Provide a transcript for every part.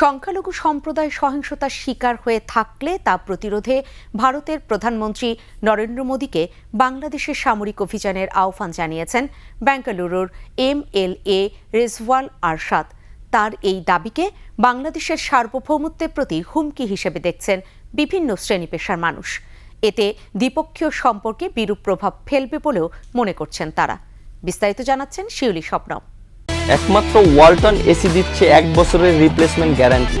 সংখ্যালঘু সম্প্রদায় সহিংসতার শিকার হয়ে থাকলে তা প্রতিরোধে ভারতের প্রধানমন্ত্রী নরেন্দ্র মোদীকে বাংলাদেশের সামরিক অভিযানের আহ্বান জানিয়েছেন বেঙ্গালুরুর এম এল এ রেজওয়াল আরশাদ। তার এই দাবিকে বাংলাদেশের সার্বভৌমত্বের প্রতি হুমকি হিসেবে দেখছেন বিভিন্ন শ্রেণি পেশার মানুষ। এতে দ্বিপক্ষীয় সম্পর্কে বিরূপ প্রভাব ফেলবে বলেও মনে করছেন তারা। বিস্তারিত জানাচ্ছেন শিউলি স্বপ্নম। একমাত্র ওয়ালটন এসি দিচ্ছে এক বছরের রিপ্লেসমেন্ট গ্যারান্টি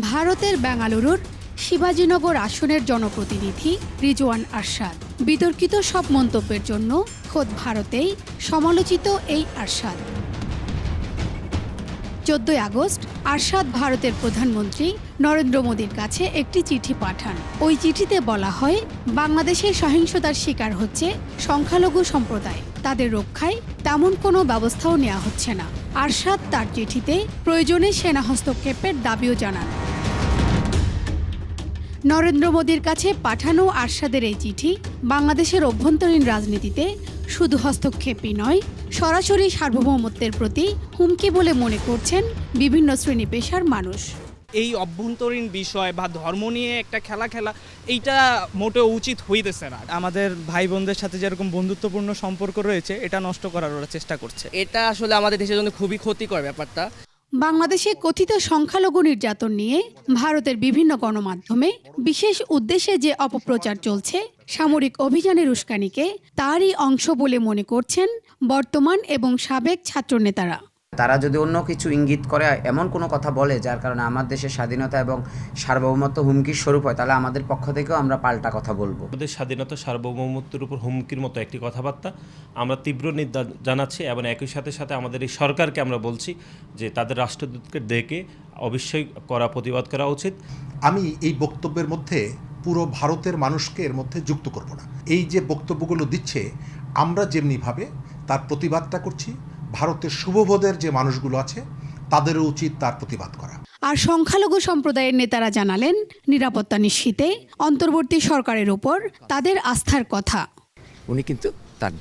ভারতের বেঙ্গালুরুর শিবাজীনগর আসনের জনপ্রতিনিধি রিজওয়ান আরশাদ। বিতর্কিত সব মন্তব্যের জন্য খোদ ভারতেই সমালোচিত এই আরশাদ। চোদ্দই আগস্ট আরশাদ ভারতের প্রধানমন্ত্রী নরেন্দ্র মোদীর কাছে একটি চিঠি পাঠান। ওই চিঠিতে বলা হয়, বাংলাদেশের সহিংসতার শিকার হচ্ছে সংখ্যালঘু সম্প্রদায়। তাদের রক্ষায় তেমন কোনো ব্যবস্থাও নেওয়া হচ্ছে না। আরশাদ তার চিঠিতে প্রয়োজনে সেনা হস্তক্ষেপের দাবিও জানান। নরেন্দ্র মোদীর কাছে পাঠানো আরশাদের এই চিঠি বাংলাদেশের অভ্যন্তরীণ রাজনীতিতে শুধু হস্তক্ষেপই নয় সরাসরি সার্বভৌমত্বের প্রতি হুমকি বলে মনে করছেন বিভিন্ন শ্রেণি পেশার মানুষ। এই অভ্যন্তরীণ বিষয় বা ধর্ম নিয়ে একটা খেলা খেলা এইটা মোটেও উচিত হইতেছে না। আমাদের ভাই বোনদের সাথে যেরকম বন্ধুত্বপূর্ণ সম্পর্ক রয়েছে এটা নষ্ট করার ওরা চেষ্টা করছে। এটা আসলে আমাদের দেশের জন্য খুবই ক্ষতিকর ব্যাপারটা। বাংলাদেশে কথিত সংখ্যালঘু নির্যাতন নিয়ে ভারতের বিভিন্ন গণমাধ্যমে বিশেষ উদ্দেশ্যে যে অপপ্রচার চলছে, সামরিক অভিযানের উস্কানিকে তারই অংশ বলে মনে করছেন বর্তমান এবং সাবেক ছাত্রনেতারা। তারা যদি অন্য কিছু ইঙ্গিত করে এমন কোনো কথা বলে যার কারণে আমার দেশের স্বাধীনতা এবং সার্বভৌমত্ব হুমকির স্বরূপ হয় তাহলে আমাদের পক্ষ থেকেও আমরা পাল্টা কথা বলব। আমাদের স্বাধীনতা সার্বভৌমত্বের উপর হুমকির মতো একটি কথাবার্তা আমরা তীব্র নিন্দা জানাচ্ছি এবং একই সাথে সাথে আমাদের এই সরকারকে আমরা বলছি যে তাদের রাষ্ট্রদূতকে ডেকে অবশ্যই করা প্রতিবাদ করা উচিত। আমি এই বক্তব্যের মধ্যে পুরো ভারতের মানুষকে এর মধ্যে যুক্ত করব না। এই যে বক্তব্যগুলো দিচ্ছে আমরা যেমনিভাবে তার প্রতিবাদটা করছি ভারতের শুভবোধের যে মানুষগুলো আছে তাদেরও উচিত তার প্রতিবাদ করা। আর সংখ্যালঘু সম্প্রদায়ের নেতারা জানালেন নিরাপত্তা নিশ্চিতে অন্তর্বর্তী সরকারের উপর তাদের আস্থার কথা। উনি কিন্তু তার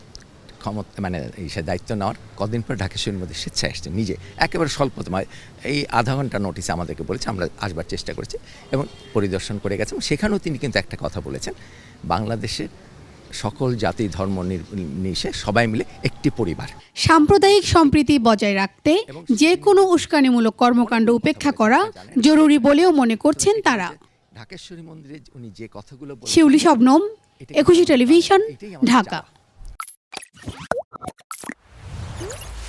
ক্ষমতা মানে এই সে দায়িত্ব নেওয়ার কদিন পর ঢাকা ঢাকেশ্বরীর মধ্যে স্বেচ্ছায় আসছেন নিজে। একেবারে স্বল্প সময় এই আধা ঘণ্টা নোটিসে আমাদেরকে বলেছে আমরা আসবার চেষ্টা করেছি এবং পরিদর্শন করে গেছেন সেখানেও তিনি কিন্তু একটা কথা বলেছেন বাংলাদেশের সকল জাতি ধর্ম নির্বিশেষে সবাই মিলে একটি পরিবার। সাম্প্রদায়িক সম্প্রীতি বজায় রাখতে যে কোনো উস্কানিমূলক কর্মকাণ্ড উপেক্ষা করা জরুরি বলেও মনে করছেন তারা। ঢাকেশ্বরী মন্দিরে উনি যে কথাগুলো শিউলি শবনম একুশে টেলিভিশন ঢাকা।